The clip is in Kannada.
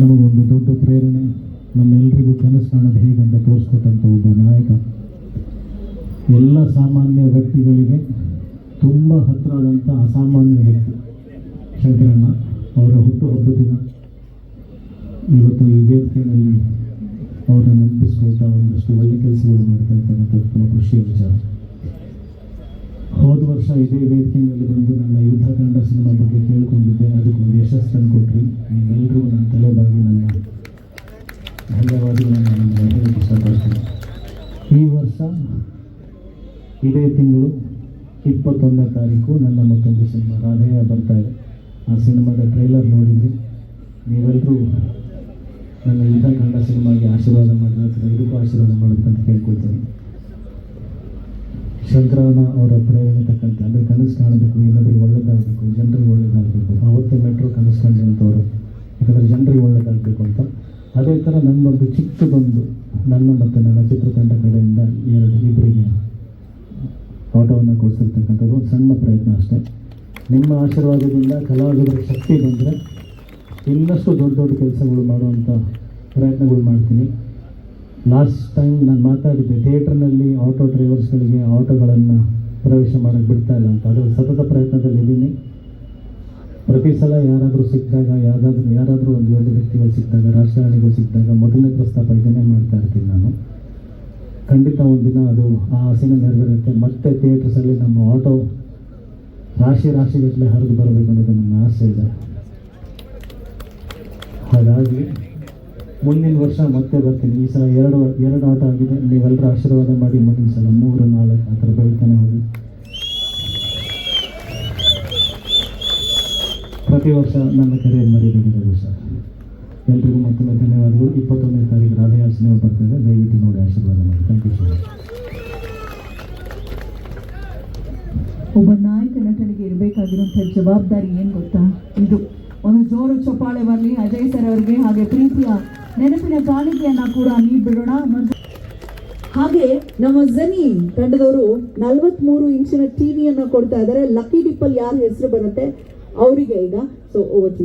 ನಮಗೊಂದು ದೊಡ್ಡ ಪ್ರೇರಣೆ. ನಮ್ಮೆಲ್ಲರಿಗೂ ಕನಸು ಕಾಣೋದು ಹೇಗಂತ ತೋರಿಸ್ಕೊಟ್ಟಂಥ ಒಬ್ಬ ನಾಯಕ. ಎಲ್ಲ ಸಾಮಾನ್ಯ ವ್ಯಕ್ತಿಗಳಿಗೆ ತುಂಬ ಹತ್ತಿರದಂಥ ಅಸಾಮಾನ್ಯ ವ್ಯಕ್ತಿ ಶಂಕರಣ್ಣ ಅವರ ಹುಟ್ಟುಹಬ್ಬದ ದಿನ ಇವತ್ತು ಈ ವೇದಿಕೆಯಲ್ಲಿ ಅವರನ್ನು ನೆನಪಿಸ್ಕೊಳ್ತಾ ಒಂದಷ್ಟು ಒಳ್ಳೆ ಕೆಲಸಗಳು ಮಾಡ್ತಾ ಇರ್ತಕ್ಕಂಥ ತುಂಬ ಖುಷಿಯ ವಿಚಾರ ಹೋದ ವರ್ಷ ಇದೇ ವೇದಿಕೆಯಲ್ಲಿ ಬಂದು ನನ್ನ ಯುದ್ಧಕಾಂಡ ಸಿನಿಮಾ ಬಗ್ಗೆ ಕೇಳ್ಕೊಂಡಿದ್ದೆ. ಅದಕ್ಕೊಂದು ಈ ವರ್ಷ ಇದೇ ತಿಂಗಳು ಇಪ್ಪತ್ತೊಂದನೇ ತಾರೀಕು ನನ್ನ ಮತ್ತೊಂದು ಸಿನಿಮಾ, ರಾಧೆಯ ಬರ್ತಾ ಇದೆ. ಆ ಸಿನಿಮಾದ ಟ್ರೈಲರ್ ನೋಡಿದ್ವಿ. ನೀವೆಲ್ಲರೂ ನನ್ನ ಯುದ್ಧಕಾಂಡ ಸಿನಿಮಾಗೆ ಆಶೀರ್ವಾದ ಮಾಡಿದ್ರೆ ಇದಕ್ಕೂ ಆಶೀರ್ವಾದ ಮಾಡಬೇಕಂತ ಕೇಳ್ಕೊಳ್ತೀನಿ. ಶಂಕರಣ್ಣ ಅವರ ಪ್ರೇರಣೆ ತಕ್ಕಂತೆ, ಅಂದರೆ ಕನಸು ಕಾಣಬೇಕು ಇನ್ನೊಬ್ಬರಿಗೆ ಒಳ್ಳೆಯದಾಗಬೇಕು ಜನರಿಗೆ ಅದೇ ಥರ ನನ್ನೊಂದು ಚಿಕ್ಕದೊಂದು ನನ್ನ ಮತ್ತು ನನ್ನ ಚಿತ್ರತಂಡ ಕಡೆಯಿಂದ ಎರಡು ಇಬ್ಬರಿಗೆ ಆಟೋವನ್ನು ಕೊಡಿಸಿರ್ತಕ್ಕಂಥದ್ದು ಒಂದು ಸಣ್ಣ ಪ್ರಯತ್ನ ಅಷ್ಟೇ. ನಿಮ್ಮ ಆಶೀರ್ವಾದದಿಂದ ಕಲಾವಿದರ ಶಕ್ತಿ ಬಂದರೆ ಇನ್ನಷ್ಟು ದೊಡ್ಡ ದೊಡ್ಡ ಕೆಲಸಗಳು ಮಾಡುವಂಥ ಪ್ರಯತ್ನಗಳು ಮಾಡ್ತೀನಿ. ಲಾಸ್ಟ್ ಟೈಮ್ ನಾನು ಮಾತಾಡಿದ್ದೆ ಥಿಯೇಟ್ರ್ನಲ್ಲಿ ಆಟೋ ಡ್ರೈವರ್ಸ್ಗಳಿಗೆ ಆಟೋಗಳನ್ನು ಪ್ರವೇಶ ಮಾಡೋಕ್ಕೆ ಬಿಡ್ತಾ ಇಲ್ಲ ಅಂತ. ಅದರ ಸತತ ಪ್ರಯತ್ನದಲ್ಲಿ ಇದ್ದೀನಿ ಪ್ರತಿ ಸಲ ಯಾರಾದರೂ ಸಿಕ್ಕಾಗ ಯಾವುದಾದ್ರೂ ಯಾರಾದರೂ ಸಿಕ್ಕಿದಾಗ ರಾಜಕಾರಣಿಗಳು ಸಿಕ್ಕಿದಾಗ ಮೊದಲನೇ ಪ್ರಸ್ತಾಪ ಇದನ್ನೇ ಮಾಡ್ತಾ ಇರ್ತೀನಿ ನಾನು. ಖಂಡಿತ ಒಂದಿನ ಅದು ಆ ಆಸೆನ ನೆರವೇರುತ್ತೆ. ಮತ್ತೆ ಥಿಯೇಟರ್ಸಲ್ಲಿ ನಮ್ಮ ಆಟೋ ರಾಶಿ ರಾಶಿಗಟ್ಟಲೆ ಹರಿದು ಬರಬೇಕು ಅನ್ನೋದು ನನ್ನ ಆಸೆ ಇದೆ. ಹಾಗಾಗಿ ಮುಂದಿನ ವರ್ಷ ಮತ್ತೆ ಬರ್ತೀನಿ. ಈ ಸಲ ಎರಡು ಎರಡು ಆಟ ಆಗಿದೆ. ನೀವೆಲ್ಲರೂ ಆಶೀರ್ವಾದ ಮಾಡಿ ಮುಂದಿನ ಸಲ ಮೂರು, ನಾಲ್ಕು ಆ ಥರ ಬೆಳಿತಾನೆ ಹೋಗಿ. ಪ್ರತಿ ವರ್ಷ ನನ್ನ ಕರೆಯನ್ನು ಮರಿಬೇಕಿರೋದು ಸರ್ ಎಲ್ರಿಗೂ ಮತ್ತೊಮ್ಮೆ ಧನ್ಯವಾದಗಳು ಇಪ್ಪತ್ತೊಂದನೇ ತಾರೀಕು ಸಿನಿಮಾ ಬರ್ತದೆ. ದಯವಿಟ್ಟು ನೋಡಿ ಆಶೀರ್ವಾದ ಮಾಡಿ. ಥ್ಯಾಂಕ್ ಯು ಸೊ ಮಚ್ ಒಬ್ಬ ನಾಯಕ ನಟನಿಗೆ ಇರಬೇಕಾಗಿರುವಂಥ ಜವಾಬ್ದಾರಿ ಏನು ಗೊತ್ತಾ? ಇದು ಒಂದು ಜೋರು ಚಪ್ಪಾಳೆ ಬರಲಿ, ಅಜಯ್ ಸರ್ ಅವರಿಗೆ, ಹಾಗೆ ಪ್ರೀತಿಯ ನೆನಪಿನ ಕಾಣಿಕೆಯನ್ನ ಕೂಡ ನೀಡ್ಬಿಡೋಣ ಹಾಗೆ ನಮ್ಮ ಜನಿ ತಂಡದವರು ನಲವತ್ಮೂರು ಇಂಚಿನ ಟಿವಿಯನ್ನ ಕೊಡ್ತಾ ಇದ್ದಾರೆ. ಲಕ್ಕಿ ಡಿಪ್ಪಲ್ ಯಾರ ಹೆಸರು ಬರುತ್ತೆ? ಅವರಿಗೆ ಈಗ. So over